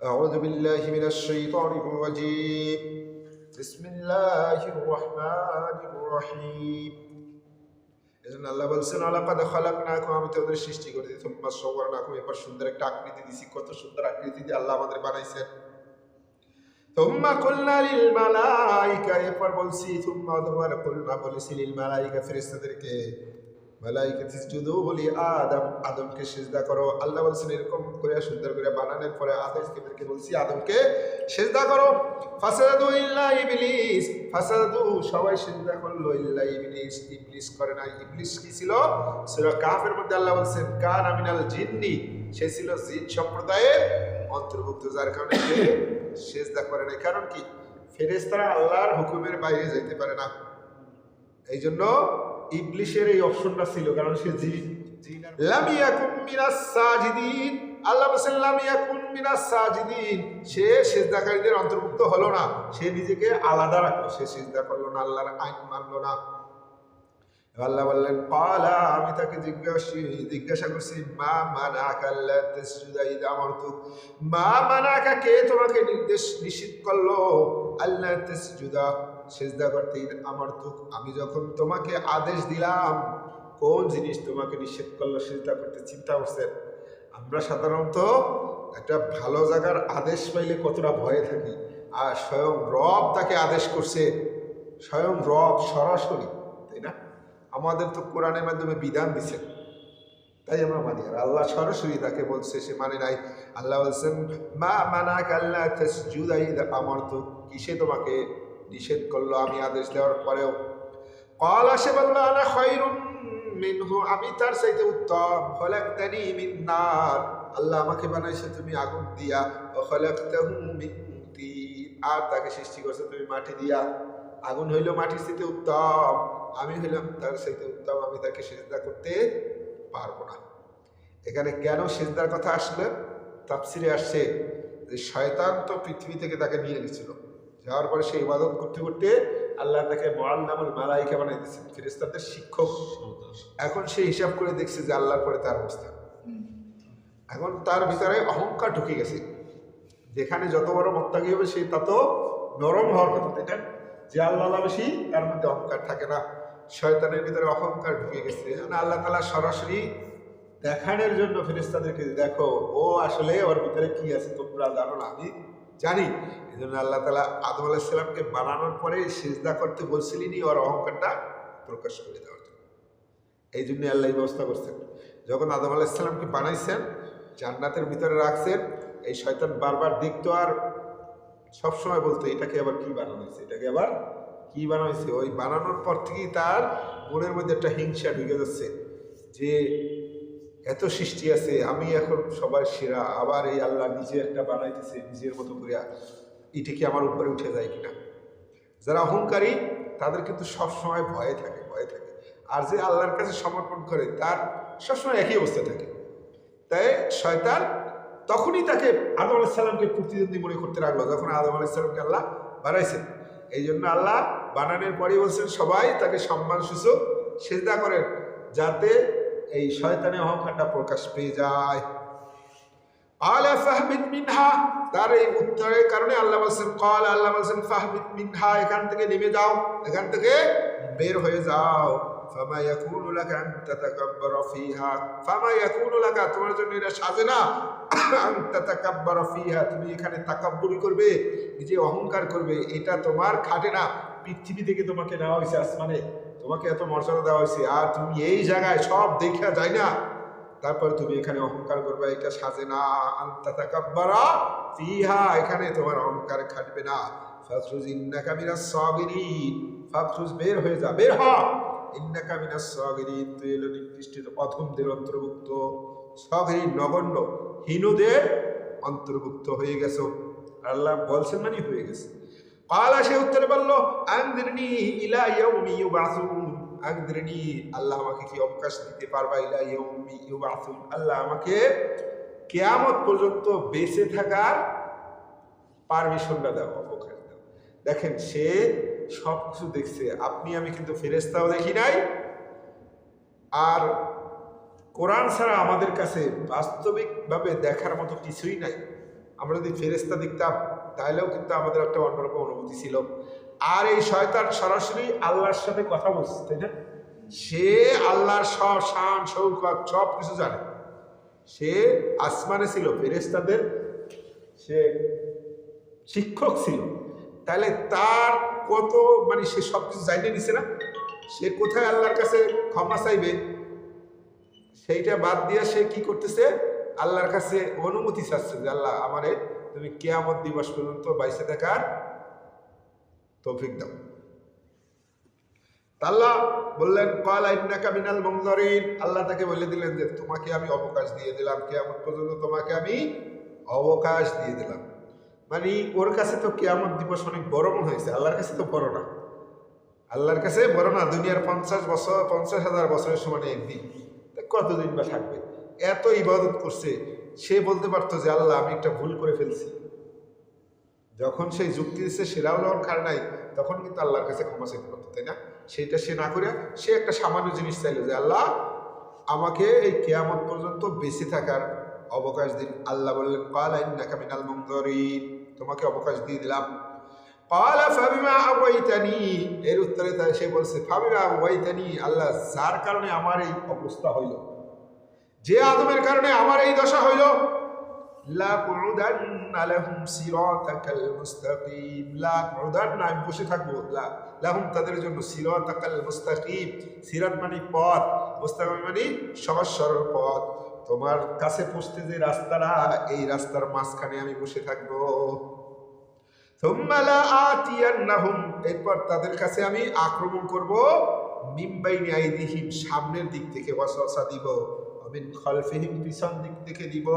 أعوذ بالله من الشيطان الرجيم بسم الله الرحمن الرحيم এজন্য আল্লাহ বলছেন আলাকাদ খালাকনাকুম আমি তোদের সৃষ্টি করেছি তোমরা সওয়ারনাকুম এরপর সুন্দর একটা আকৃতি দিছি কত সুন্দর আকৃতি দিয়ে আল্লাহ আমাদের বানাইছেন তোমরা কুলনা লিল মালাইকা এরপর বলছি তোমরা তোমার কুলনা বলেছি লিল মালাইকা ফেরেশতাদেরকে মালাইকা তিসজুদু বলি, আদম, আদমকে করো। আল্লাহ বলছেন, এরকম করে সুন্দর করে বানানোর পরে আদমকে বলছি, আদমকে করো। ফাসাদু ইল্লা ইবলিস, ফাসাদু, সবাই করল, ইল্লা ইবলিস ইবলিস করে না ইবলিস কি ছিল? সূরা কাফের মধ্যে আল্লাহ বলছেন, কান আমিনাল জিন্নি সে ছিল জিন সম্প্রদায়ের অন্তর্ভুক্ত, যার কারণে সে সেজদা করে না কারণ কি? ফেরেশতারা আল্লাহর হুকুমের বাইরে যেতে পারে না। এই জন্য ইবলিশের এই অপশনটা ছিল, কারণ সে ইয়াকুম আল্লাহ সে অন্তর্ভুক্ত হলো না। সে নিজেকে আলাদা সে করল না আইন মানলো না। আল্লাহ আমি তাকে জিজ্ঞাসা জিজ্ঞাসা করছি, মা মানাকা আল্লাহ তাসজুদা মা মানাকা কে তোমাকে নির্দেশ নিষিদ্ধ করল? আল্লাহ সেজদা করতে আমার আমারতুক আমি যখন তোমাকে আদেশ দিলাম, কোন জিনিস তোমাকে নিষেধ করল সেজদা করতে চিন্তা করছেন? আমরা সাধারণত একটা ভালো জায়গার আদেশ পাইলে কতটা ভয়ে থাকি। আর স্বয়ং রব তাকে আদেশ করছে। স্বয়ং রব সরাসরি, তাই না? আমাদের তো কোরআনের মাধ্যমে বিধান দিছে। তাই আমরা মানি। আর আল্লাহ সরাসরি তাকে বলছে, সে মানে নাই। আল্লাহ বলছেন, মা মানা কাল্লা আমার তো কিসে তোমাকে নিষেধ করল আমি আদেশ দেওয়ার পরেও। কল আসে বলল আনা খৈরুম মিনহু আমি তার চাইতে উত্তম। খলাকতানি মিন নার আল্লাহ আমাকে বানাইছে তুমি আগুন দিয়া। ও খলাকতাহু মিন তিন আর তাকে সৃষ্টি করছে তুমি মাটি দিয়া। আগুন হইল মাটির স্থিতি উত্তম। আমি হইলাম তার চাইতে উত্তম। আমি তাকে সেজদা করতে পারব না। এখানে কেন সেজদার কথা আসলে? তাফসিরে আসছে যে, শয়তান তো পৃথিবী থেকে তাকে নিয়ে গেছিল যাওয়ার পরে সে ইবাদত করতে করতে আল্লাহ তাকে মোয়াল্লামুল মালাইকা বানাই দিচ্ছেন ফেরেস্তাদের শিক্ষক। এখন সে হিসাব করে দেখছে যে আল্লাহর পরে তার অবস্থা। এখন তার ভিতরে অহংকার ঢুকে গেছে। যেখানে যত বড় মত্তাকি হবে সে তত নরম হওয়ার কথা। না যে আল্লাহ বেশি, তার মধ্যে অহংকার থাকে না। শয়তানের ভিতরে অহংকার ঢুকে গেছে। এই জন্য আল্লাহ তালা সরাসরি দেখানোর জন্য ফেরেস্তাদেরকে দেখো, ও আসলে ওর ভিতরে কি আছে? তোমরা জানো না, আমি জানি। এই জন্য আল্লাহ তালা আদম আলাহিসাল্লামকে বানানোর পরে সিজদা করতে বলছিলেনই ওর অহংকারটা প্রকাশ করে দেওয়ার জন্য। এই জন্য আল্লাহ ব্যবস্থা করছেন। যখন আদম আলাহিসাল্লামকে বানাইছেন, জান্নাতের ভিতরে রাখছেন, এই শয়তান বারবার দেখতো আর সবসময় বলতো, এটাকে আবার কি বানানো হয়েছে? এটাকে আবার কি বানানো হয়েছে? ওই বানানোর পর থেকেই তার মনের মধ্যে একটা হিংসা ঢুকে যাচ্ছে যে এত সৃষ্টি আছে, আমি এখন সবার সেরা, আবার এই আল্লাহ নিজে একটা বানাইতেছে, নিজের মতো করে এটা কি আমার উপরে উঠে যায় কিনা? যারা অহংকারী, তাদের কিন্তু সবসময় ভয়ে থাকে ভয়ে থাকে। আর যে আল্লাহর কাছে সমর্পণ করে, তার সবসময় একই অবস্থা থাকে। তাই শয়তান তখনই তাকে আদম আলাইসাল্লামকে প্রতিদ্বন্দ্বী মনে করতে লাগল, যখন আদম আলাইসাল্লামকে আল্লাহ বানাইছেন। এই জন্য আল্লাহ বানানোর পরেই বলছেন, সবাই তাকে সম্মান সূচক সেজদা করেন, যাতে এই শয়তানের অহংকারটা প্রকাশ পেয়ে যায়। আলা মিনহা, তার এই উত্তরের কারণে আল্লাহ বলছেন কল আল্লাহ বলছেন, ফাহমিদ মিনহা, এখান থেকে নেমে যাও, এখান থেকে বের হয়ে যাও। ফামা ইয়াকুনু লাকা আন তাতাকাব্বারা ফিহা, ফামা ইয়াকুনু লাকা, তোমার জন্য এটা সাজে না। আন তাতাকাব্বারা ফিহা, তুমি এখানে তাকাব্বুরি করবে, নিজে অহংকার করবে, এটা তোমার খাটে না। পৃথিবী থেকে তোমাকে নেওয়া হয়েছে, আসমানে। তোমাকে এত মর্যাদা দেওয়া হয়েছে, আর তুমি এই জায়গায় সব দেখা যায় না। তারপর তুমি এখানে অহংকার করবে, এটা সাজে না। আন্তাতাকাব্বারা ফিহা, এখানে তোমার অহংকার খাটবে না। ফাখরুজ ইন্নাকা মিনাস সাগিরিন। ফাখরুজ বের হয়ে যা, বের হ। ইন্নাকা মিনাস সাগিরিন, তুই এলো নিকৃষ্টিত অধমদের অন্তর্ভুক্ত। সাগিরিন নগণ্য, হীনদের অন্তর্ভুক্ত হয়ে গেছো। আল্লাহ বলছেন মানে হয়ে গেছে। পালা সে উত্তরে বলল আনদিরনি ইলা ইয়াউমি ইউবাসুন। আনদিরনি আল্লাহ আমাকে কি অবকাশ দিতে পারবা? ইলা ইয়াউমি ইউবাসুন। আল্লাহ আমাকে কিয়ামত পর্যন্ত বেঁচে থাকার পারমিশনটা দাও, অবকাশ দাও। দেখেন, সে সব কিছু দেখছে। আপনি, আমি কিন্তু ফেরেস্তাও দেখি নাই। আর কোরআন ছাড়া আমাদের কাছে বাস্তবিকভাবে দেখার মতো কিছুই নাই। আমরা যদি ফেরেস্তা দেখতাম তাহলেও কিন্তু আমাদের একটা অন্যরকম অনুভূতি ছিল। আর এই শয়তান সরাসরি আল্লাহর সাথে কথা বলছে, তাই না? সে আল্লাহর সব শান সৌকত সব কিছু জানে। সে আসমানে ছিল ফেরেস্তাদের সে শিক্ষক ছিল। তাহলে তার কত মানে সে সব কিছু জানিয়ে নিছে না? সে কোথায় আল্লাহর কাছে ক্ষমা চাইবে? সেইটা বাদ দিয়ে সে কি করতেছে? আল্লাহর কাছে অনুমতি চাচ্ছে যে, আল্লাহ আমারে তুমি কেয়ামত দিবস পর্যন্ত বাইসে থাকার তৌফিক দাও। আল্লাহ বললেন কল আইনাকা মিনাল মমদরিন আল্লাহ তাকে বলে দিলেন যে, তোমাকে আমি অবকাশ দিয়ে দিলাম। কেয়ামত পর্যন্ত তোমাকে আমি অবকাশ দিয়ে দিলাম। মানে ওর কাছে তো কেয়ামত দিবস অনেক বড় মনে হয়েছে। আল্লাহর কাছে তো বড় না। আল্লাহর কাছে বড় না, দুনিয়ার পঞ্চাশ বছর, পঞ্চাশ হাজার বছরের সমানে একদিন কতদিন বা থাকবে? এত ইবাদত করছে। সে বলতে পারতো যে, আল্লাহ, আমি একটা ভুল করে ফেলছি। যখন সেই যুক্তি দিচ্ছে সেরাও যখন খার নাই, তখন কিন্তু আল্লাহর কাছে ক্ষমা চাইতে পারতো, তাই না? সেটা সে না করে সে একটা সামান্য জিনিস চাইলো যে, আল্লাহ, আমাকে এই কেয়ামত পর্যন্ত বেঁচে থাকার অবকাশ দিন। আল্লাহ বললেন কাল আইন নাকা মিনাল মুমদরিন তোমাকে অবকাশ দিয়ে দিলাম। পালা ফাবিমা আওয়াইতানি। এর উত্তরে সে বলছে, ফাবিমা আওয়াইতানি, আল্লাহ, যার কারণে আমার এই অবস্থা হইল। যে আদমের কারণে আমার এই দশা হইল আমি বসে থাকব। লাহুম, তাদের জন্য সিরাত মানে পথ মানে সহজ সরল পথ। তোমার কাছে পৌঁছতে যে রাস্তাটা এই রাস্তার মাঝখানে আমি বসে থাকব। এরপর তাদের কাছে আমি আক্রমণ করব। আইদিহিম, সামনের দিক থেকে ওয়াসওয়াসা দিব। মিন খলফিহিম পিছন দিক থেকে দিব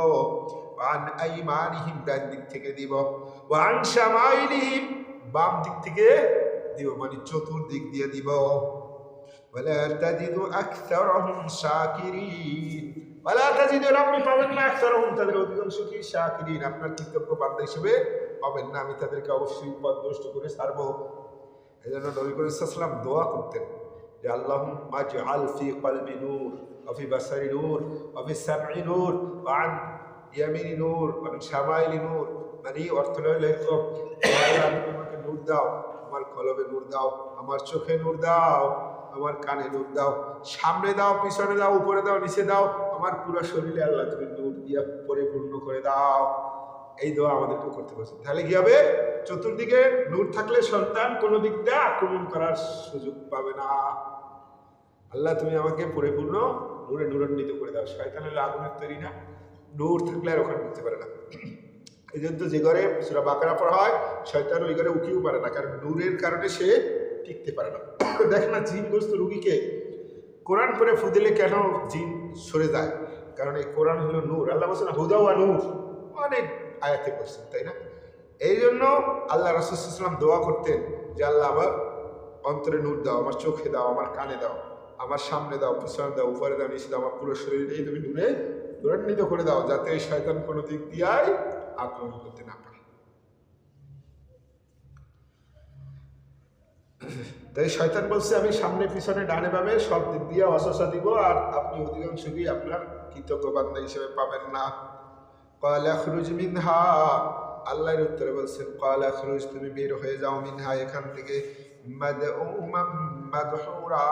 ওয়ান আইমানিহিম ডান দিক থেকে দিব ওয়ান শামাইলিহিম বাম দিক থেকে দিব মানে চতুর্দিক দিয়ে দিব ولا تجد أكثرهم شاكرين ولا تجد আপনি পাবেন না أكثرهم তাদের অধিকাংশ কি শাকিরিন আপনার কৃতজ্ঞ বান্দা হিসেবে পাবেন না আমি তাদেরকে অবশ্যই পদভ্রষ্ট করে ছাড়বো এই জন্য নবী করিম দোয়া করতেন যে আল্লাহ মাজআল ফি কলবি নূর وفي بصري نور وفي السمع نور وعن يمين نور وعن شمائل نور মানে অর্থ হইলে এরকম আল্লাহ তুমি আমাকে নূর দাও আমার কলবে নূর দাও আমার চোখে নূর দাও আমার কানে নূর দাও সামনে দাও পিছনে দাও উপরে দাও নিচে দাও আমার পুরো শরীরে আল্লাহ তুমি নূর দিয়া পরিপূর্ণ করে দাও এই দোয়া আমাদেরকে করতে বলছে তাহলে কি হবে চতুর্দিকে নূর থাকলে সন্তান কোনো দিক দিয়ে আক্রমণ করার সুযোগ পাবে না আল্লাহ তুমি আমাকে পরিপূর্ণ নূরে নূরান্বিত করে দাও। শয়তান হলে আগুনের তৈরি না। নূর থাকলে আর ওখানে ঢুকতে পারে না। এই জন্য যে ঘরে সেটা বাঁকড়া পড়া হয়, শয়তান ওই ঘরে উঠিও পারে না, কারণ নূরের কারণে সে টিকতে পারে না। দেখ না, জিনগ্রস্ত রুগীকে কোরআন পরে ফুদিলে কেন জিন সরে যায়? কারণ এই কোরআন হলো নূর। আল্লাহ বলছেন হুদাওয়া নূর। অনেক আয়াতে করছেন তাই না? এই জন্য আল্লাহ রসুলাম দোয়া করতেন যে, আল্লাহ, আমার অন্তরে নূর দাও, আমার চোখে দাও, আমার কানে দাও। আমার সামনে দাও, পিছনে দাও, উপরে দাও, নিচে দাও, আমার পুরো শরীরটাই তুমি নূরে দূরান্বিত করে দাও, যাতে এই শয়তান কোনো দিক দিয়াই আক্রমণ করতে না পারে। তাই শয়তান বলছে, আমি সামনে, পিছনে, ডানে পাবে সব দিক দিয়ে অসসা দিব, আর আপনি অধিকাংশই আপনার কৃতজ্ঞ বান্ধব হিসেবে পাবেন না। কয়লা খরুজ মিনহা, আল্লাহর উত্তরে বলছেন কয়লা খরুজ তুমি বের হয়ে যাও মিনহা এখান থেকে। মাদউমাম মাদহুরা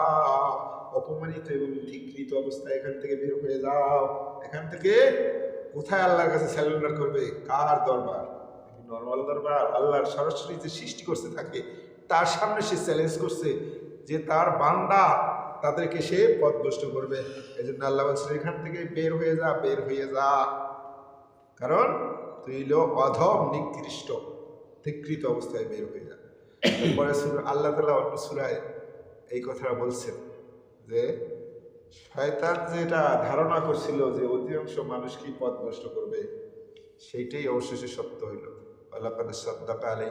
অপমানিত এবং ধিকৃত অবস্থায় এখান থেকে বের হয়ে যাও। এখান থেকে কোথায় আল্লাহর কাছে স্যালেন্ডার করবে? কার দরবার? নর্মাল দরবার। আল্লাহর সরাসরি যে সৃষ্টি করতে থাকে তার সামনে সে চ্যালেঞ্জ করছে যে তার বান্দা তাদেরকে সে পথভ্রষ্ট করবে। এই জন্য আল্লাহ বলছেন এখান থেকে বের হয়ে যা, বের হয়ে যা। কারণ তুই হলো অধম, নিকৃষ্ট ধিকৃত অবস্থায় বের হয়ে যা। পরে আল্লাহ তালা অন্য সুরায় এই কথাটা বলছেন। যে শয়তান যেটা ধারণা করছিল যে অধিকাংশ মানুষ কি পথভ্রষ্ট করবে, সেইটাই অবশেষে সত্য হইল। আল্লাহ সদ্দাকা আলাই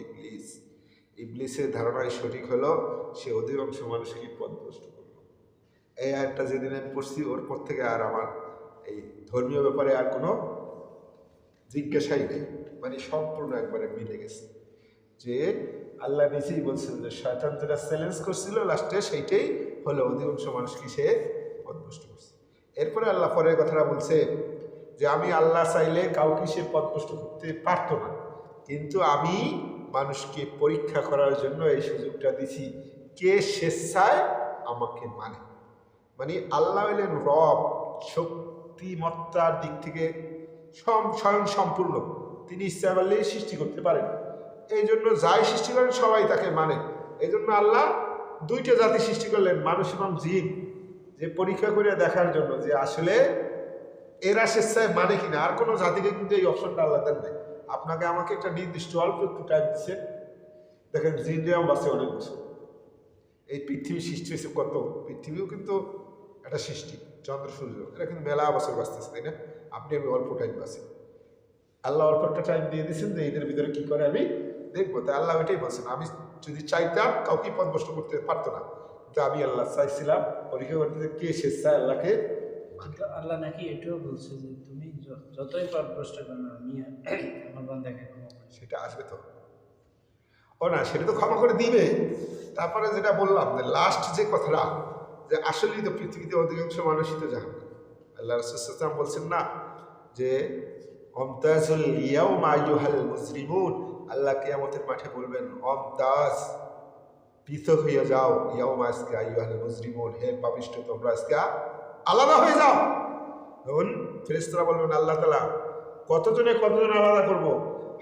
ইবলিস। ইবলিসের ধারণাই সঠিক হলো, সে অধিকাংশ মানুষকে পথভ্রষ্ট করল। এই আয়টা যেদিন আমি পড়ছি, ওর পর থেকে আর আমার এই ধর্মীয় ব্যাপারে আর কোনো জিজ্ঞাসাই নেই। মানে সম্পূর্ণ একবারে মিলে গেছে। যে আল্লাহ নিজেই বলছেন যে শয়তান যেটা চ্যালেঞ্জ করছিল লাস্টে সেইটাই হলো অধিকাংশ মানুষকে সে পথভ্রষ্ট করছে। এরপরে আল্লাহ পরের কথাটা বলছে যে, আমি আল্লাহ চাইলে কাউকে সে পদভ্রষ্ট করতে পারতো না। কিন্তু আমি মানুষকে পরীক্ষা করার জন্য এই সুযোগটা দিছি। কে স্বেচ্ছায় আমাকে মানে। মানে আল্লাহ হলেন রব, শক্তিমত্তার দিক থেকে স্বয়ং সম্পূর্ণ। তিনি ইচ্ছা করলে সৃষ্টি করতে পারেন। এই জন্য যাই সৃষ্টি করেন, সবাই তাকে মানে। এই জন্য আল্লাহ দুইটা জাতি সৃষ্টি করলেন, মানুষ এবং জিন। যে পরীক্ষা করে দেখার জন্য যে আসলে এরা স্বেচ্ছায় মানে কিনা, আর কোনো জাতিকে কিন্তু এই অপশনটা আল্লাহ দেন নাই। আপনাকে আমাকে একটা নির্দিষ্ট অল্প একটু টাইম দিচ্ছে দেখেন জিনরাও বাসে অনেক বছর। এই পৃথিবী সৃষ্টি হয়েছে কত? পৃথিবীও কিন্তু একটা সৃষ্টি, চন্দ্র, সূর্য। এরা কিন্তু মেলা বছর বাঁচতেছে, তাই না? আপনি আমি অল্প টাইম বাঁচি। আল্লাহ অল্প একটা টাইম দিয়ে দিয়েছেন যে এদের ভিতরে কী করে আমি দেখব। তাই আল্লাহ ওইটাই বলছেন, আমি যদি চাইতাম কাউকে পদভষ্ট করতে পারতো না। কিন্তু আমি আল্লাহ চাইছিলাম পরীক্ষা করতে কে স্বেচ্ছায় আল্লাহকে। আল্লাহ নাকি এটাও বলছে যে তুমি যতই পথভ্রষ্ট করো আমি আমার বান্দাকে সেটা আসবে তো। ও না সেটা তো ক্ষমা করে দিবে। তারপরে যেটা বললাম যে লাস্ট যে কথাটা যে আসলেই তো পৃথিবীতে অধিকাংশ মানুষই তো জাহান। আল্লাহ রসুলাম বলছেন না যে অমতাজুল ইয়াউমা আইয়ুহাল মুসলিমুন আল্লাহ কিয়ামতের মাঠে বলবেন অমতাজ পৃথক হয়ে যাও, ইয়াউমা আজকে আইয়ুহাল মুসলিমুন হে পাপিষ্ট তোমরা আজকে আলাদা হয়ে যাও। তখন ফেরেশতারা বলবেন, আল্লাহ তালা কতজনে কতজন আলাদা করব?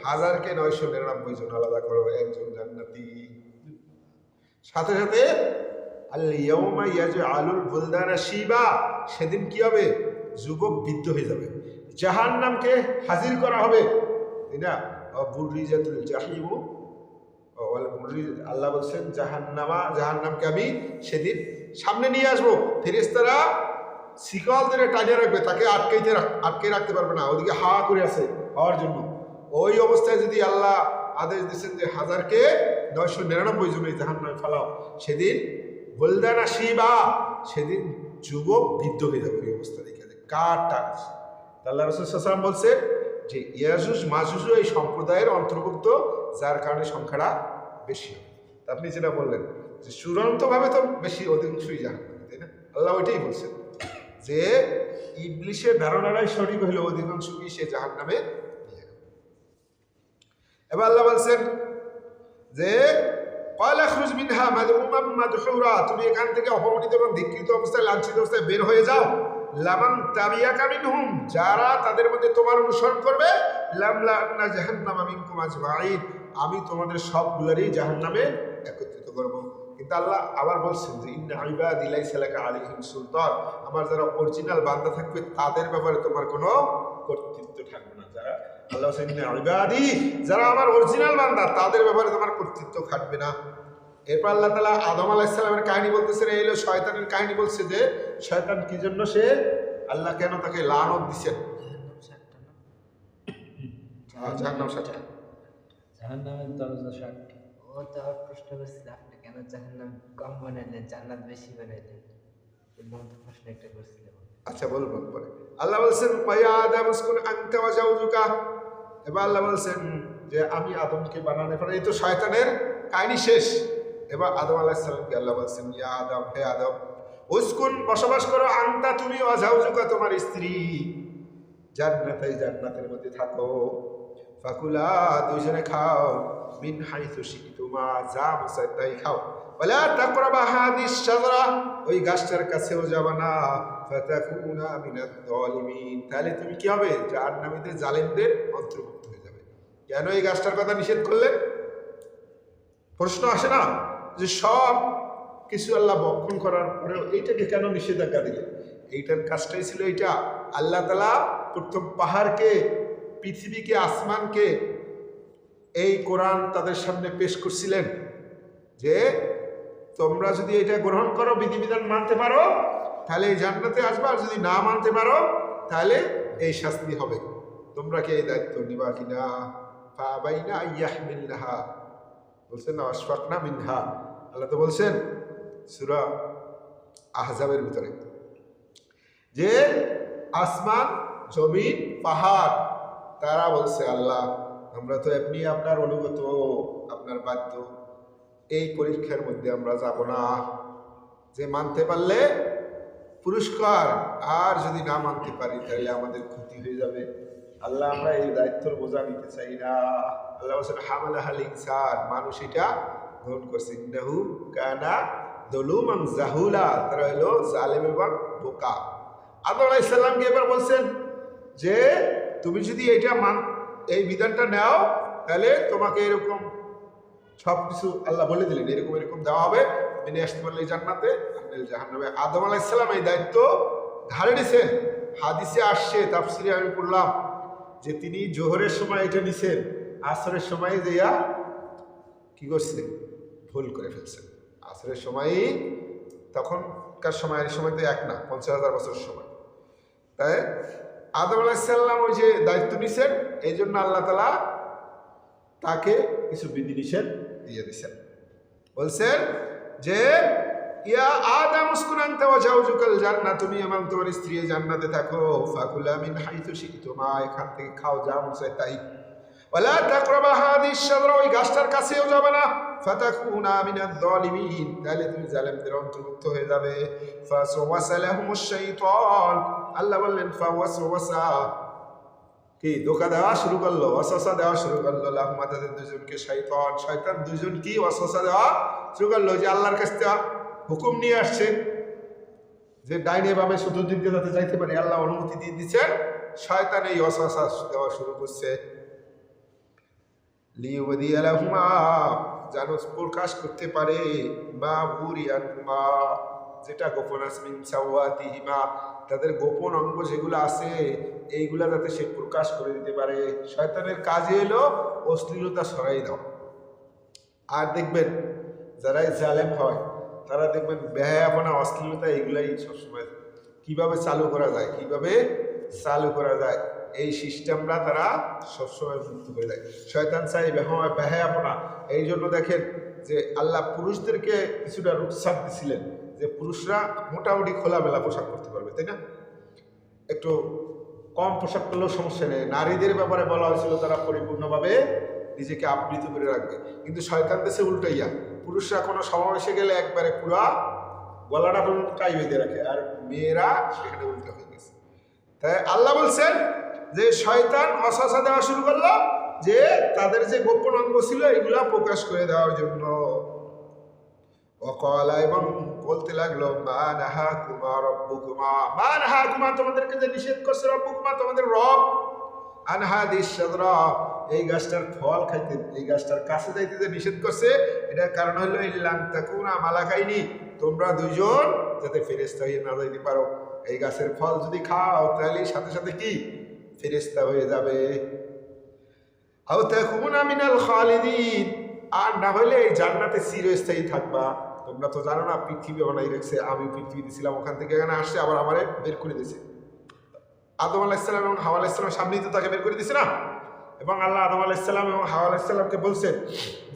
হাজারকে নয়শো নিরানব্বই জন আলাদা করো, একজন জান্নাতি। সাথে সাথে আল্লিয়াউমা ইয়াজু আলুল বুলদানা শিবা। সেদিন কি হবে? যুবক বৃদ্ধ হয়ে যাবে। জাহান নামকে হাজির করা হবে। তাই না? বুরিজাতুল জাহিমু আল্লাহ বলছেন, জাহান্নামা, জাহান্নামকে আমি সেদিন সামনে নিয়ে আসব। ফেরেস্তারা শিকল ধরে টানিয়ে রাখবে, তাকে আটকাইতে আটকে রাখতে পারবে না, ওদিকে হাওয়া করে আছে হওয়ার জন্য। ওই অবস্থায় যদি আল্লাহ আদেশ দিচ্ছেন যে হাজারকে নয়শো নিরানব্বই জনে জাহান নামে ফেলাও, সেদিন বলদানা শিবা সেদিন যুবক বৃদ্ধ হয়ে যাবে ওই অবস্থা দেখে। কার টান আল্লাহ রসুলাম বলছে যে ইয়াজুজ মাজুজও এই সম্প্রদায়ের অন্তর্ভুক্ত, যার কারণে সংখ্যাটা বেশি আপনি যেটা বললেন, যে চূড়ান্তভাবে তো বেশি, অধিকাংশই জাহান তাই না? আল্লাহ ওইটাই বলছেন, যে ইবলিশের ধারণাটাই সঠিক হইলে অধিকাংশ কি সে জাহান নামে এবার আল্লাহ বলছেন, যে কয়লা খুরুজ মিনহা মাদহুরা, তুমি এখান থেকে অপমানিত এবং ধিক্কৃত অবস্থায়, লাঞ্ছিত অবস্থায় বের হয়ে যাও। লামান তাবিয়াকা মিনহুম, যারা তাদের মধ্যে তোমার অনুসরণ করবে, লামলা আন্না জাহান্নামা মিনকুম আজমাইন আমি তোমাদের সবগুলারই জাহান্নামে একত্রিত করব। কিন্তু আল্লাহ আবার বলছেন যে, ইন্না ইবাদি লাইসা লাকা আলাইহিম সুলতান আমার যারা অরিজিনাল বান্দা থাকবে, তাদের ব্যাপারে তোমার কোনো কর্তৃত্ব থাকবে না। যারা আল্লাহ ইন্না ইবাদি যারা আমার অরিজিনাল বান্দা, তাদের ব্যাপারে তোমার কর্তৃত্ব খাটবে না। এরপর আল্লাহ তালা আদম আলাহিসাল্লামের কাহিনী বলতেছেন এই হলো শয়তানের কাহিনী বলছে যে শয়তান কি জন্য সে আল্লাহ কেন তাকে লানত দিছেন? জাহান্নাম সাতটা না আহ, জাহান্নাম সাতটা। জাহান্নামের দরজা সাতটা। ও তো আবার প্রশ্ন করছিল আপনি কেন জাহান্নাম কম বানাইলেন জান্নাত বেশি বানাইলেন? এরকম তো প্রশ্ন একটা করছিলাম আচ্ছা বল বল পরে আল্লাহ বলছেন মায়া আদম উসকুন আনতা ওয়া জাওজুকা এবার আল্লাহ বলছেন যে আমি আদমকে বানানো পরে এই তো শয়তানের কাহিনী শেষ। এবার আদম আলাইহিস সালামকে আল্লাহ বলছেন, ইয়া আদম, হে আদম, উস্কুন, বসবাস করো, আনতা, তুমি জাওজুকা তোমার স্ত্রী। জান্নাতে জান্নাতের মধ্যে থাকো। ফাকুলা, দুইজনে খাও। মিন হাইথু শিকিতুমা যা মনে তাই খাও। ওয়ালা তাকরাবা হাদিস শাজারা ওই গাছটার কাছেও যাবে না। ফাতাকুনা মিনাদ যালিমিন তাহলে তুমি কি হবে? জাহান্নামীদের জালেমদের অন্তর্ভুক্ত হয়ে যাবে। কেন এই গাছটার কথা নিষেধ করলেন? প্রশ্ন আসে না? যে সব কিছু আল্লাহ বক্ষণ করার পরেও এইটাকে কেন নিষেধাজ্ঞা দিলেন? এইটার কাজটাই ছিল এইটা। আল্লাহ তালা প্রথম পাহাড়কে, পৃথিবীকে, আসমানকে এই কোরআন তাদের সামনে পেশ করছিলেন যে, তোমরা যদি এটা গ্রহণ করো, বিধিবিধান মানতে পারো, তাহলে এই জান্নাতে আসবে, আর যদি না মানতে পারো, তাহলে এই শাস্তি হবে। তোমরা কি এই দায়িত্ব নিবা কিনা? ফাবাইনা ইয়াহমিলনাহা। বলছেন না অশফাকনা মিনহা। আল্লাহ তো বলছেন, সুরা আহজাবের ভিতরে। যে আসমান, জমিন, পাহাড়, তারা বলছে, আল্লাহ, আমরা তো এমনি আপনার অনুগত, আপনার বাধ্য। এই পরীক্ষার মধ্যে আমরা যাব না। যে মানতে পারলে পুরস্কার, আর যদি না মানতে পারি, তাহলে আমাদের ক্ষতি হয়ে যাবে। আল্লাহ, আমরা এই দায়িত্বর বোঝা নিতে চাই না। আল্লাহ বলছেন হামালা হাল ইনসান। মানুষ এটা গ্রহণ করছে। ইন্নাহু কানা দলুমান জাহুলা। তারা হলো জালেম এবং বোকা। আদম আলাইসাল্লামকে এবার বলছেন যে, তুমি যদি এটা মান, এই বিধানটা নাও, তাহলে তোমাকে এরকম সব কিছু আল্লাহ বলে দিলেন। এরকম এরকম দেওয়া হবে। মেনে আসতে পারলে জান্নাতে জাহান্নামে। আদম আলাইসাল্লাম এই দায়িত্ব ধারে নিছেন। হাদিসে আসছে, তাফসিরে আমি পড়লাম যে তিনি জোহরের সময় এটা নিছেন। আসরের সময় যেয়া কি করছে? ভুল করে ফেলছেন আসরের সময়ই তখনকার সময়? এই সময় তো এক না, পঞ্চাশ হাজার বছর সময়। তাই আদম আলাহিসাল্লাম ওই যে দায়িত্ব নিছেন এই জন্য আল্লাহ তালা তাকে কিছু বিধিনিষেধ দিয়ে দিছেন। বলছেন যে, ইয়া আদাম উসকুন আনতা ওয়া জাওজুকাল জান্নাহ, তুমি এবং তোমার স্ত্রী জান্নাতে থাকো, ফাকুলা মিন হাইথু শিকতুমা এখান থেকে খাও যা মন তাই। ওই গাছটার কাছেও যাবে না। তুমি অন্তর্ভুক্ত হয়ে যাবে। বললেন কি, ধোকা দেওয়া শুরু করল? দেওয়া শুরু করল দুজনকে শয়তান দুজন কি দেওয়া শুরু করল যে আল্লাহর কাছ হুকুম নিয়ে আসছে। যে ডাইনে বামে শুধু দিক দিয়ে যাতে যাইতে পারে, আল্লাহ অনুমতি দিয়ে দিচ্ছেন। শয়তান এই অসসা দেওয়া শুরু করছে যেন প্রকাশ করতে পারে, মা বুরিয়ানুমা যেটা গোপন আসমিন তাদের গোপন অঙ্গ যেগুলো আছে, এইগুলা যাতে সে প্রকাশ করে দিতে পারে। শয়তানের কাজে এলো, অশ্লীলতা সরাই দাও। আর দেখবেন যারাই জালেম হয়, তারা দেখবেন ব্যয়াপনা অশ্লীলতা এগুলাই সবসময়। কীভাবে চালু করা যায়? কীভাবে চালু করা যায়? এই সিস্টেমটা তারা সবসময় মুক্ত করে দেয়। শয়তান চাই, বেহায় ব্যয়াপনা এই জন্য দেখেন যে আল্লাহ পুরুষদেরকে কিছুটা রুৎসাহ দিছিলেন যে পুরুষরা মোটামুটি খোলামেলা পোশাক করতে পারবে, তাই না? একটু কম পোশাক করলেও সমস্যা নেই। নারীদের ব্যাপারে বলা হয়েছিল তারা পরিপূর্ণভাবে নিজেকে আবৃত করে রাখবে। কিন্তু শয়তান দেশে উল্টাইয়া পুরুষরা কোনো সমাবেশে গেলে একবারে পুরা গলাটা পর্যন্ত টাই বেঁধে রাখে। আর মেয়েরা সেখানে উল্টা হয়ে গেছে। তাই আল্লাহ বলছেন যে শয়তান অশাসা দেওয়া শুরু করল, যে তাদের যে গোপন অঙ্গ ছিল, এগুলা প্রকাশ করে দেওয়ার জন্য। অকলা এবং বলতে লাগল, মা নাহা কুমা রব্বু কুমা মা নাহা কুমা তোমাদেরকে যে নিষেধ করছে রব্বু কুমা তোমাদের রব। আনহা দিশরা এই গাছটার ফল খাইতে, এই গাছটার কাছে যাইতে যে নিষেধ করছে, এটার কারণ হলো ইল্লাম তাকুনা মালাকাইনি। তোমরা দুজন যাতে ফেরেস্তা হয়ে না যাইতে পারো। এই গাছের ফল যদি খাও, তাহলে সাথে সাথে কি? ফেরেস্তা হয়ে যাবে। আর না হলে এই জান্নাতে চিরস্থায়ী থাকবা। তোমরা তো জানো না, পৃথিবী বানাই রেখেছে। আমি পৃথিবী দিছিলাম, ওখান থেকে এখানে আসছে, আবার আমারে বের করে দিয়েছে আদম আলাহিসাল্লাম এবং হাওয়া আলাহিসাল্লাম সামনেই তো তাকে বের করে দিছে না? এবং আল্লাহ আদম আলাহিসাল্লাম এবং হাওয়া আলাহিসাল্লামকে বলছেন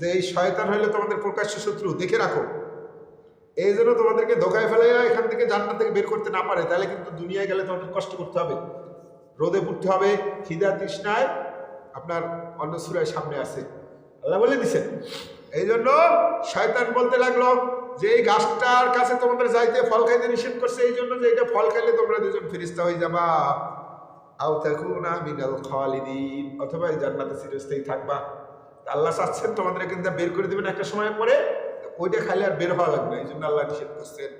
যে, এই শয়তান হইলে তোমাদের প্রকাশ্য শত্রু, দেখে রাখো। এই জন্য তোমাদেরকে ধোকায় ফেলে এখান থেকে জান্নাত থেকে বের করতে না পারে, তাহলে কিন্তু দুনিয়ায় গেলে তোমাদের কষ্ট করতে হবে। রোদে পড়তে হবে, খিদা তৃষ্ণায় আপনার অন্য সুরায় সামনে আছে। আল্লাহ বলে দিছেন। এই জন্য শয়তান বলতে লাগল যে এই গাছটার কাছে তোমাদের যাইতে ফল খাইতে নিষেধ করছে এই জন্য যে এটা ফল খাইলে তোমরা দুজন ফিরিস্তা হয়ে যাবা। আও তাকুনা মিনাল খালিদিন, অথবা এই জান্নাতে চিরস্থায়ী থাকবা। আল্লাহ চাচ্ছেন তোমাদের কিন্তু বের করে দেবেন একটা সময় পরে, ওইটা খাইলে আর বের হওয়া লাগবে এই জন্য আল্লাহ নিষেধ করছেন।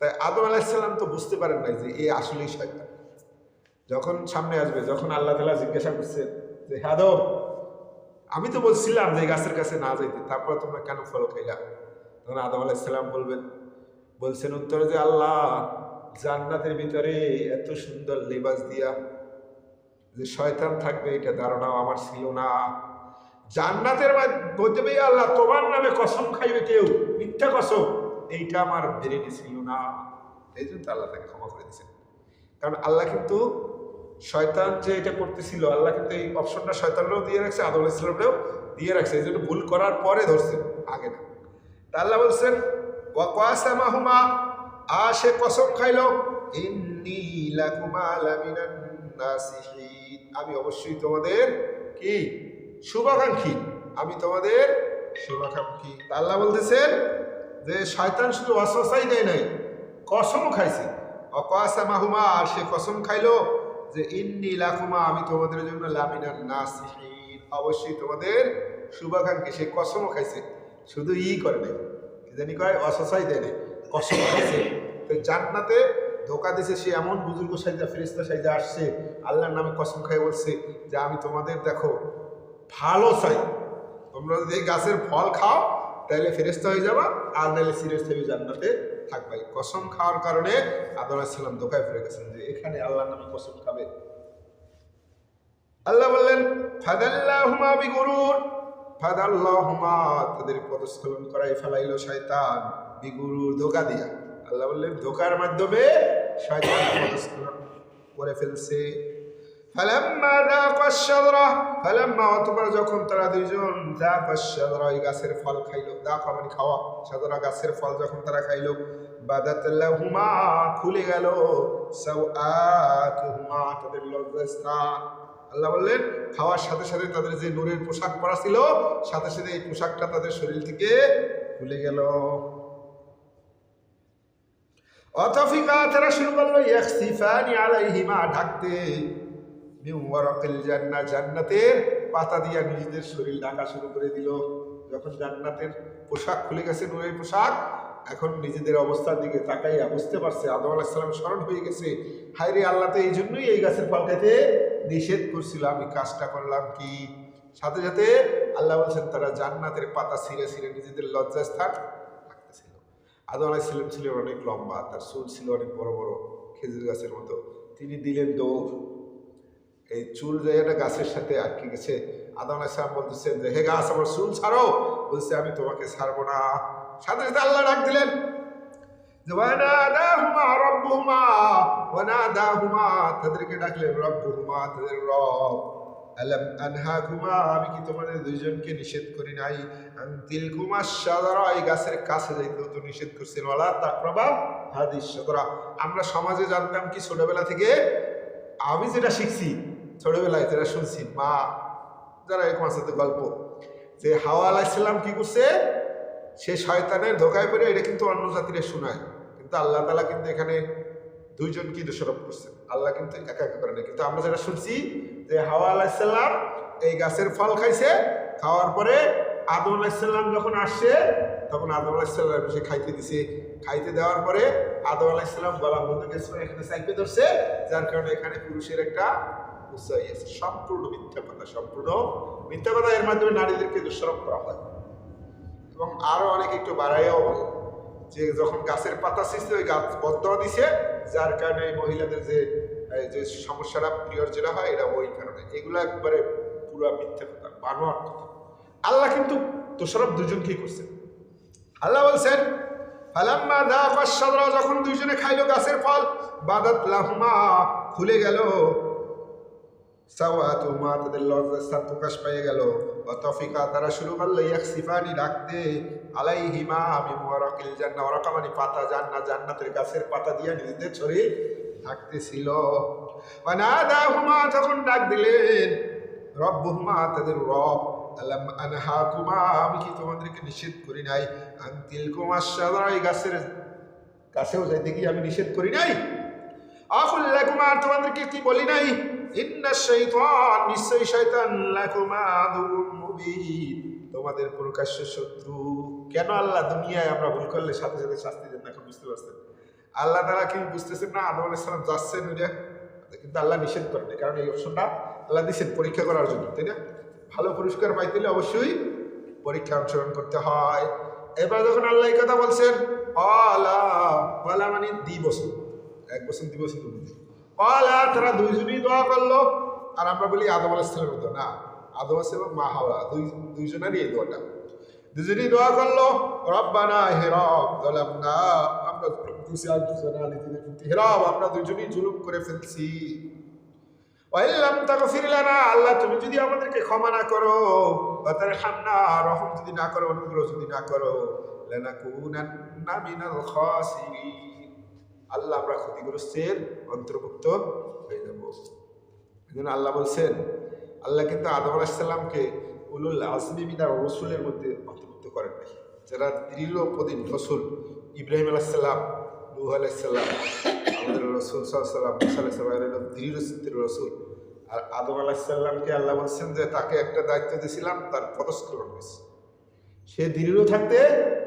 তাই আদম আলাহিসাল্লাম তো বুঝতে পারেন নাই যে এ আসলেই শয়তান। যখন সামনে আসবে, যখন আল্লাহ তালা জিজ্ঞাসা করছেন যে হ্যাঁ আদম আমি তো বলছিলাম যে গাছের কাছে না যাইতে, তারপর তোমরা কেন ফল খাইলা? তখন আদম আলাইসাল্লাম বলবেন, বলছেন, উত্তরে যে আল্লাহ, জান্নাতের ভিতরে এত সুন্দর লেবাস দিয়া যে শয়তান থাকবে এটা ধারণাও আমার ছিল না। জান্নাতের মধ্যে আল্লাহ তোমার নামে কসম খাইবে কেউ, মিথ্যা কসম, এইটা আমার বেরেনি ছিল না। এই জন্য আল্লাহ তাকে ক্ষমা করে দিয়েছেন। কারণ আল্লাহ কিন্তু শয়তান যে এটা করতেছিল, আল্লাহ কিন্তু এই অপশনটা শয়তানরাও দিয়ে রাখছে, আদম ইসলামরাও দিয়ে রাখছে, এই জন্য ভুল করার পরে ধরছে, আগে না। তা আল্লাহ বলছেন ওয়াকাসামাহুমা আ, সে কসম খাইল ইন্নী লাকুমা লামিনান নাসিহিন আমি অবশ্যই তোমাদের কি? শুভাকাঙ্ক্ষী। আমি তোমাদের শুভাকাঙ্ক্ষী। তা আল্লাহ বলতেছেন যে, শয়তান শুধু অসসাই দেয় নাই, কসমও খাইছে। অকাসামাহুমা আর সে কসম খাইলো যে ইন্নি লাকুমা, আমি তোমাদের জন্য লামিনার নাসিহিন। অবশ্যই তোমাদের শুভাকাঙ্ক্ষী, সে কসমও খাইছে। শুধু ই করে নাই। জানি কয়? অসসাই দেয় নাই। কসম খাইছে। তো জান্নাতে ধোকা দিছে সে এমন বুজুর্গ সাইজা ফেরিস্তা সাইজা আসছে, আল্লাহর নামে কসম খাই বলছে যে, আমি তোমাদের দেখো, ভালো চাই। তোমরা যদি গাছের ফল খাও তাহলে ফেরেস্তা হয়ে যাবা, আর নাহলে সিরিয়াস থেকে জান্নাতে থাকবাই কসম খাওয়ার কারণে আদম সালাম ধোকায় ফিরে গেছেন যে এখানে আল্লাহর নামে কসম খাবে। আল্লাহ বললেন, ফাদাল্লাহুমা বিগুরুর। ফাদাল্লাহুমা, তাদের পদস্খলন করাই ফেলাইলো শয়তান, বিগুরুর ধোকা দিয়া। আল্লাহ বললেন, ধোকার মাধ্যমে শয়তান পদস্খলন করে ফেলছে। ফালাম্মা যাকা আশ-শাজরা, ফালাম্মা অতঃপর যখন তারা দুইজন যাকা আশ-শাজরা ওই গাছের ফল খাইলো, যাকা মানে খাওয়া, শাজরা গাছের ফল যখন তারা খাইলো, বাদাত লাহুমা খুলে গেল, সাওআতুহুমা তাদের লজ্জাস্থান। আল্লাহ বললেন, খাওয়ার সাথে সাথে তাদের যে নূরের পোশাক পরা ছিল, সাথে সাথে এই পোশাকটা তাদের শরীর থেকে খুলে গেল। অতফিকা তারা শুরু করল ইয়াখসিফানি আলাইহিমা, ঢাকতে। ওয়ারাকিল জান্নাহ জান্নাতের পাতা দিয়া নিজেদের শরীর ঢাকা শুরু করে দিল। যখন জান্নাতের পোশাক খুলে গেছে, নূরের পোশাক, এখন নিজেদের অবস্থার দিকে তাকাইয়া বুঝতে পারছে আদম আলাহিসাল্লাম স্মরণ হয়ে গেছে। হাইরে আল্লাহ তো এই জন্যই এই গাছের ফল নিষেধ করছিল, আমি কাজটা করলাম কি? সাথে সাথে আল্লাহ বলছেন, তারা জান্নাতের পাতা ছিঁড়ে ছিঁড়ে নিজেদের লজ্জাস্থান রাখতেছিল। আদম আলাহিসাল্লাম ছিলেন অনেক লম্বা, তার সুর ছিল অনেক বড় বড়, খেজুর গাছের মতো। তিনি দিলেন দৌড়। এই চুল জায়গাটা গাছের সাথে আটকে গেছে আদম আলাইসালাম বলতেছেন যে, হে গাছ, আমার চুল ছাড়ো। বলছে, আমি তোমাকে ছাড়বো না। সাথে সাথে আল্লাহ ডাক দিলেন তাদেরকে ডাকলেন রব্বুহুমা তাদের রব। আলাম আনহাকুমা? আমি কি তোমাদের দুইজনকে নিষেধ করি নাই? আনতিল কুমা সাদারা, এই গাছের কাছে যাইতেও তো নিষেধ করছেন। ওয়ালা তাকরাবা হাদিস সাদরা। আমরা সমাজে জানতাম কি ছোটবেলা থেকে, আমি যেটা শিখছি ছোটবেলায় যেটা শুনছি, মা, যারা এরকম আছে গল্প, যে হাওয়া আলাইসাল্লাম কি করছে? সে শয়তানের ধোকায় পড়ে, এটা কিন্তু অন্য জাতিরা শোনায়। কিন্তু আল্লাহ তালা কিন্তু এখানে দুইজন কি দোষারোপ করছেন? আল্লাহ কিন্তু একা একা করে না কিন্তু আমরা যেটা শুনছি যে হাওয়া আলাইসাল্লাম এই গাছের ফল খাইছে, খাওয়ার পরে আদম আলাইসাল্লাম যখন আসছে, তখন আদম আলাইসাল্লাম সে খাইতে দিছে। খাইতে দেওয়ার পরে আদম আলাইসাল্লাম গলা বন্ধ গেছে এখানে সাইপে ধরছে, যার কারণে এখানে পুরুষের একটা উৎসাহী সম্পূর্ণ মিথ্যা কথা, সম্পূর্ণ মিথ্যা কথা। এর মাধ্যমে নারীদেরকে দোষারোপ করা হয়। এবং আরও অনেক একটু বাড়াইয়াও বলে যে যখন গাছের পাতা ছিঁচতে ওই গাছ বদ্ধ দিছে, যার কারণে মহিলাদের যে যে সমস্যাটা প্রিয়র যেটা হয়, এটা ওই কারণে। এগুলো একবারে পুরো মিথ্যা কথা, বানোয়ার কথা। আল্লাহ কিন্তু দোষারোপ দুজনকেই করছেন। আল্লাহ বলছেন, ফালাম্মা সাদরা যখন দুইজনে খাইলো গাছের ফল, বাদাত লাহমা খুলে গেল। সাওয়াতুমা তাদের লজ্জাস্থান প্রকাশ পেয়ে গেল। অতফিকা তারা শুরু করল, ইয়াকসিফানি ডাকতে, আলাইহিমা আমি মুবারাকিল জান্নাহ। ওরাকামানি পাতা জান্না জান্নাতের গাছের পাতা দিয়ে নিজেদের শরীর ঢাকতেছিল। ওয়ানাদাহুমা তখন ডাক দিলেন, রব্বুহুমা, তাদের রব, আলাম আনহাকুমা, আমি কি তোমাদেরকে নিষেধ করি নাই? আনতিল কুমার এই গাছের কাছেও যাইতে কি আমি নিষেধ করি নাই? তোমাদেরকে কি বলি নাই? ইন্না শাইতান নিশ্চয়ই তোমাদের প্রকাশ্য শত্রু। কেন আল্লাহ দুনিয়ায় আমরা ভুল করলে সাথে সাথে শাস্তি দেন এখন বুঝতে পারছেন? আল্লাহ তারা কি বুঝতেছেন না? আদম আলাইহিস সালাম যাচ্ছেন ওইটা? কিন্তু আল্লাহ নিষেধ করেন কারণ এই অপশনটা আল্লাহ দিচ্ছেন পরীক্ষা করার জন্য, তাই না? ভালো পুরস্কার পাইতে হলে অবশ্যই পরীক্ষা অংশগ্রহণ করতে হয়। এবার যখন আল্লাহ এই কথা বলছেন অলা মানে দ্বি বছর এক বছর, দুই বছর দুই বছর অলা তারা দুইজনই দোয়া করল। আর আমরা বলি, আদম আলাইসালামের দোয়া না, আদম আলাইসালাম এবং মা হাওয়া, দুই, দুইজনেরই এই দোয়াটা। দুজনই দোয়া করল, রব্বানা হে রব জালামনা আমরা দুসি দুজনা হে রব আমরা দুজনই জুলুম করে ফেলছি। ওয়াইল্লাম তাগফির লানা, আল্লাহ, তুমি যদি আমাদেরকে ক্ষমা না করো ওয়া তারহামনা রহম যদি না করো, অনুগ্রহ যদি না করো, লানাকুনান্না মিনাল খাসিরিন। আল্লাহ আমরা ক্ষতিগ্রস্তের অন্তর্ভুক্ত হয়ে যাব। এজন্য আল্লাহ বলছেন, আল্লাহ কিন্তু আদম আলাহিসাল্লামকে উলুল আজমি মিনার রসুলের মধ্যে অন্তর্ভুক্ত করেন নাই। যারা দৃঢ় প্রদীপ রসুল, ইব্রাহিম আলাহিসাল্লাম নূহ আলাহিসাল্লাম আমাদের রসুল সাল্লাম সাল্লাম দৃঢ় রসুল। আর আদম আলাহিসাল্লামকে আল্লাহ বলছেন যে, তাকে একটা দায়িত্ব দিয়েছিলাম, তার পদস্খলন হয়েছে। সে দৃঢ় থাকতে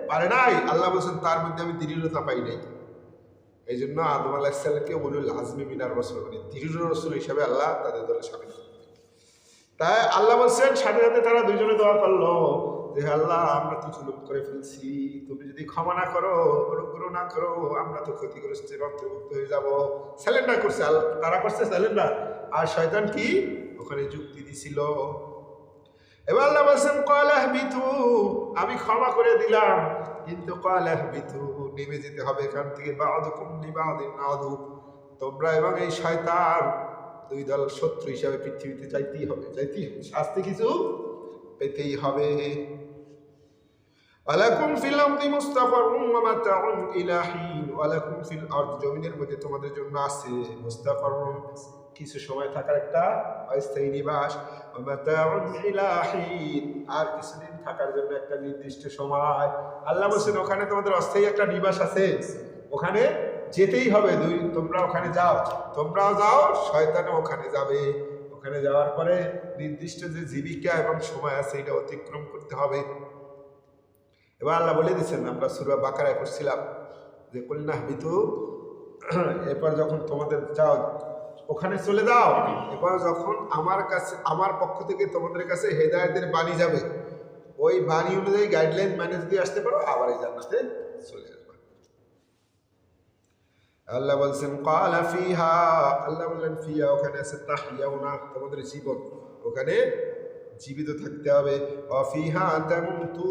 পারে নাই। আল্লাহ বলছেন, তার মধ্যে আমি দৃঢ়তা পাই নাই। এই জন্য আদম আলাহিসাল্লামকে বলুল আজমি মিনার রসুল। মানে দৃঢ় রসুল হিসাবে আল্লাহ তাদের দলে সামিল তাই আল্লাহ বলছেন সাথে সাথে তারা দুইজনে দোয়া করল যে আল্লাহ, আমরা তো জুলুম করে ফেলছি। তুমি যদি ক্ষমা না করো, অনুগ্রহ না করো, আমরা তো ক্ষতিগ্রস্তের অন্তর্ভুক্ত হয়ে যাব। স্যালেন্ডার করছে আল্লাহ তারা করছে স্যালেন্ডার আর শয়তান কি? ওখানে যুক্তি দিছিল। এবার আল্লাহ বলছেন কলাহ বিতু আমি ক্ষমা করে দিলাম, কিন্তু কলাহ বিতু নেমে যেতে হবে এখান থেকে। তোমরা এবং এই শয়তান দুই দল শত্রু হিসাবে পৃথিবীতে যাইতেই হবে। যাইতেই হবে। শাস্তি কিছু পেতেই হবে। ওয়ালাকুম ফিল আরদি মুস্তাকরুম ওয়া মাতাউন ইলা হিন ওয়ালাকুম ফিল আরদ। জমিনের মধ্যে তোমাদের জন্য আছে মুস্তাকরুম কিছু সময় থাকার একটা অস্থায়ী নিবাস আর কিছুদিন থাকার জন্য একটা নির্দিষ্ট সময়। আল্লাহ বলছেন, ওখানে তোমাদের অস্থায়ী একটা নিবাস আছে। ওখানে যেতেই হবে। দুই, তোমরা ওখানে যাও। তোমরাও যাও, শয়তানও ওখানে যাবে। ওখানে যাওয়ার পরে নির্দিষ্ট যে জীবিকা এবং সময় আছে, এটা অতিক্রম করতে হবে। এবার আল্লাহ বলে দিচ্ছেন আমরা সুরা বাকারায় পড়ছিলাম যে কন্যা বিতু এরপর যখন তোমাদের যাও ওখানে চলে যাও। এবার যখন আমার কাছে, আমার পক্ষ থেকে তোমাদের কাছে হেদায়তের বাণী যাবে, ওই বাণী অনুযায়ী গাইডলাইন মানে যদি আসতে পারো, আবার এই জান্নাতে চলে আসবে। আল্লাহ বলছেন, কালা ফিহা। আল্লাহ বললেন, ফিহা, ওখানে আছে তাহিয়াউনা তোমাদের জীবন। ওখানে জীবিত থাকতে হবে। অফিহা তামুতু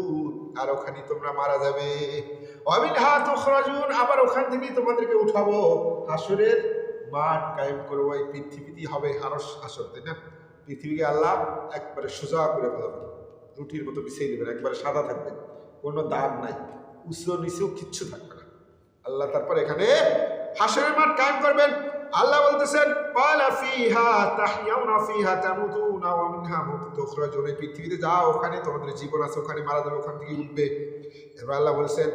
আর ওখানে তোমরা মারা যাবে। অমিনহা তুখরাজুন, আবার ওখান থেকেই তোমাদেরকে উঠাবো। হাসরের মাঠ কায়েম করব, এই পৃথিবীতে হবে হারস হাসর, তাই না? পৃথিবীকে আল্লাহ একবারে সোজা করে ফেলাবেন রুটির মতো বিছিয়ে দেবেন, একবারে সাদা থাকবে, কোনো দাগ নাই, উঁচু নিচেও কিচ্ছু থাকবে না। আল্লাহ তারপর এখানে হাসরের মাঠ কায়েম করবেন। আল্লাহ বলতেছেন, পালা ফিহা তাহইয়াউনা ফিহা তামুতুনা ওয়া মিনহা তুখরাজুন পৃথিবীতে যাও, ওখানে তোমাদের জীবন আছে, ওখানে মারা যাবে, ওখান থেকে উঠবে। এবার আল্লাহ বলছেন